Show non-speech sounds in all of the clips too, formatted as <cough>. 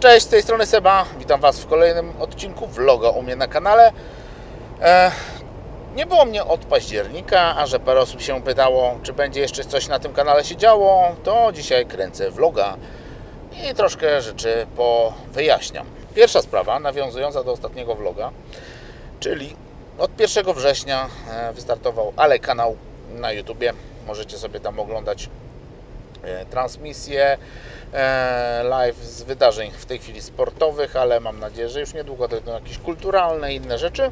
Cześć, z tej strony Seba. Witam Was w kolejnym odcinku vloga u mnie na kanale. E, nie było mnie od października, a że parę osób się pytało, czy będzie jeszcze coś na tym kanale się działo, to dzisiaj kręcę vloga i troszkę rzeczy powyjaśniam. Pierwsza sprawa, nawiązująca do ostatniego vloga, czyli od 1 września e, wystartował Ale kanał na YouTubie. Możecie sobie tam oglądać e, transmisje e, live z wydarzeń w tej chwili sportowych, ale mam nadzieję, że już niedługo będą jakieś kulturalne i inne rzeczy.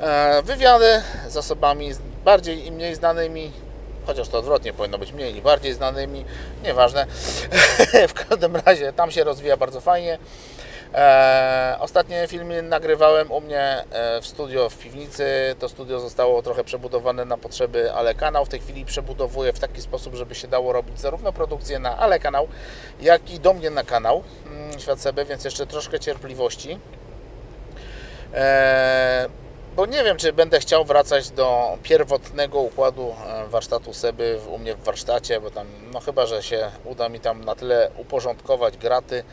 E, Wywiady z osobami bardziej i mniej znanymi, chociaż to odwrotnie powinno być mniej i bardziej znanymi, nieważne. <laughs> w każdym razie tam się rozwija bardzo fajnie. E, ostatnie filmy nagrywałem u mnie e, w studio w piwnicy. To studio zostało trochę przebudowane na potrzeby Ale Kanał. W tej chwili przebudowuję w taki sposób, żeby się dało robić zarówno produkcję na Ale Kanał, jak i do mnie na kanał mm, Świat Seby, więc jeszcze troszkę cierpliwości. E, bo nie wiem, czy będę chciał wracać do pierwotnego układu warsztatu Seby u mnie w warsztacie, bo tam, no chyba, że się uda mi tam na tyle uporządkować graty,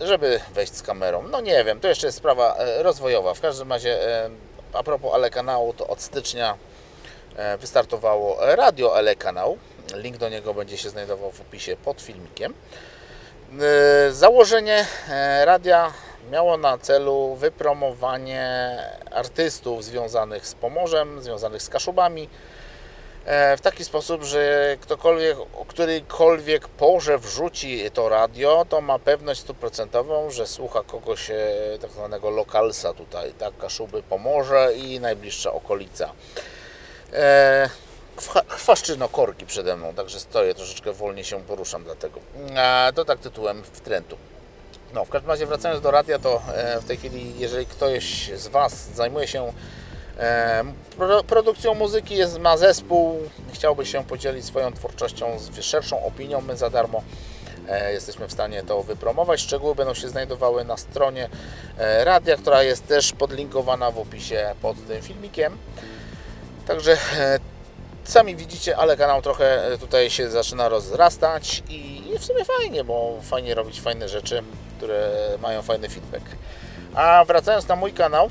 żeby wejść z kamerą. No nie wiem, to jeszcze jest sprawa e, rozwojowa. W każdym razie, e, a propos Ale Kanału, to od stycznia e, wystartowało Radio Ale Kanał. Link do niego będzie się znajdował w opisie pod filmikiem. E, Założenie e, radia miało na celu wypromowanie artystów związanych z Pomorzem, związanych z Kaszubami, e, w taki sposób, że ktokolwiek, o którejkolwiek porze wrzuci to radio, to ma pewność stuprocentową, że słucha kogoś e, tak zwanego lokalsa tutaj, tak, Kaszuby, Pomorze i najbliższa okolica. E, chwa- Chwaszczyno korki przede mną, także stoję, troszeczkę wolniej się poruszam dlatego. To tak tytułem wtrętu. No, w każdym razie wracając do radia, to e, w tej chwili, jeżeli ktoś z Was zajmuje się e, pro, produkcją muzyki, jest, ma zespół, chciałby się podzielić swoją twórczością z szerszą opinią, my za darmo e, jesteśmy w stanie to wypromować. Szczegóły będą się znajdowały na stronie e, radia, która jest też podlinkowana w opisie pod tym filmikiem. Także e, sami widzicie, ale kanał trochę tutaj się zaczyna rozrastać i w sumie fajnie, bo fajnie robić fajne rzeczy, które mają fajny feedback. A wracając na mój kanał,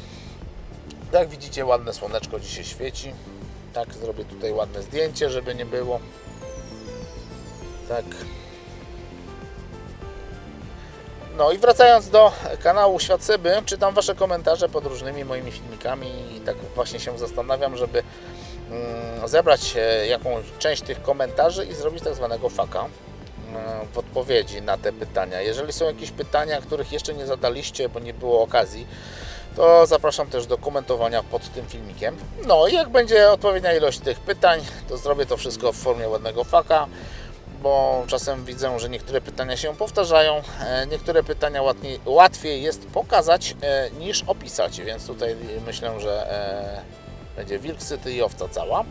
jak widzicie ładne słoneczko dzisiaj świeci. Tak, zrobię tutaj ładne zdjęcie, żeby nie było. Tak. No i wracając do kanału Świat Seby, czytam Wasze komentarze pod różnymi moimi filmikami i tak właśnie się zastanawiam, żeby mm, zebrać e, jakąś część tych komentarzy i zrobić tak zwanego faka w odpowiedzi na te pytania. Jeżeli są jakieś pytania, których jeszcze nie zadaliście, bo nie było okazji, to zapraszam też do komentowania pod tym filmikiem. No i jak będzie odpowiednia ilość tych pytań, to zrobię to wszystko w formie ładnego faka, bo czasem widzę, że niektóre pytania się powtarzają, e, niektóre pytania łatwiej, łatwiej jest pokazać e, niż opisać, więc tutaj myślę, że e, będzie wilk syty i owca cała.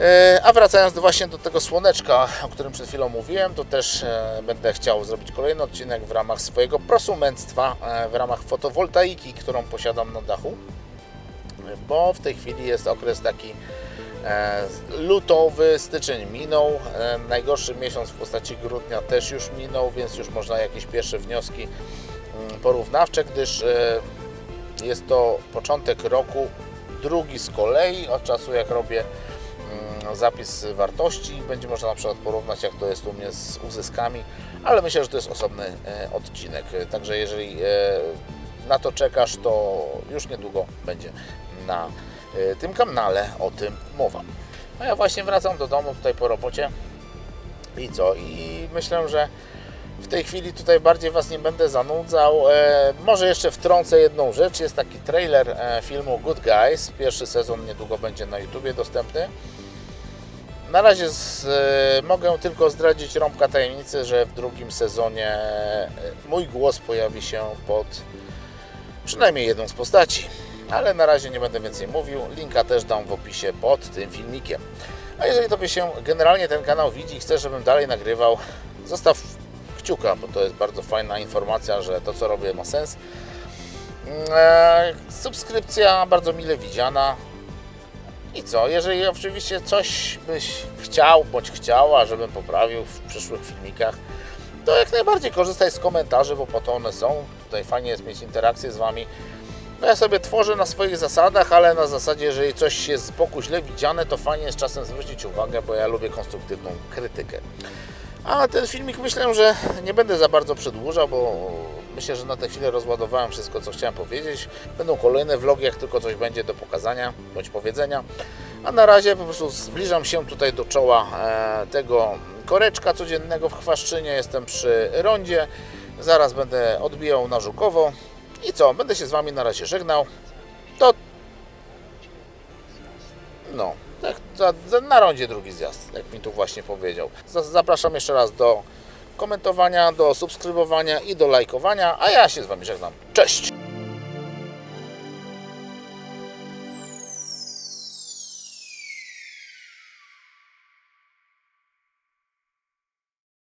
E, A wracając do właśnie do tego słoneczka, o którym przed chwilą mówiłem, to też e, będę chciał zrobić kolejny odcinek w ramach swojego prosumenctwa, e, w ramach fotowoltaiki, którą posiadam na dachu, bo w tej chwili jest okres taki lutowy, styczeń minął, najgorszy miesiąc w postaci grudnia też już minął, więc już można jakieś pierwsze wnioski mm, porównawcze, gdyż jest to początek roku, drugi z kolei od czasu jak robię zapis wartości. Będzie można na przykład porównać, jak to jest u mnie z uzyskami, ale myślę, że to jest osobny e, odcinek. Także jeżeli e, na to czekasz, to już niedługo będzie na e, tym kanale o tym mowa. A ja właśnie wracam do domu tutaj po robocie i co? I myślę, że w tej chwili tutaj bardziej Was nie będę zanudzał. E, może jeszcze wtrącę jedną rzecz. Jest taki trailer filmu Good Guys. Pierwszy sezon niedługo będzie na YouTubie dostępny. Na razie z, e, mogę tylko zdradzić rąbka tajemnicy, że w drugim sezonie e, mój głos pojawi się pod przynajmniej jedną z postaci. Ale na razie nie będę więcej mówił. Linka też dam w opisie pod tym filmikiem. A jeżeli Tobie się generalnie ten kanał widzi i chcesz, żebym dalej nagrywał, zostaw kciuka, bo to jest bardzo fajna informacja, że to co robię ma sens. Eee, subskrypcja bardzo mile widziana. I co, jeżeli oczywiście coś byś chciał bądź chciała, żebym poprawił w przyszłych filmikach, to jak najbardziej korzystaj z komentarzy, bo po to one są. Tutaj fajnie jest mieć interakcję z Wami. No ja sobie tworzę na swoich zasadach, ale na zasadzie, jeżeli coś jest z boku źle widziane, to fajnie jest czasem zwrócić uwagę, bo ja lubię konstruktywną krytykę. A ten filmik myślę, że nie będę za bardzo przedłużał, bo myślę, że na tę chwilę rozładowałem wszystko, co chciałem powiedzieć. Będą kolejne vlogi, jak tylko coś będzie do pokazania bądź powiedzenia. A na razie po prostu zbliżam się tutaj do czoła e, tego koreczka codziennego w Chwaszczynie. Jestem przy rondzie. Zaraz będę odbijał na Żukowo. I co? Będę się z Wami na razie żegnał. To... No, tak, na rondzie drugi zjazd, jak mi tu właśnie powiedział. Za- Zapraszam jeszcze raz do komentowania, do subskrybowania i do lajkowania, a ja się z Wami żegnam. Cześć!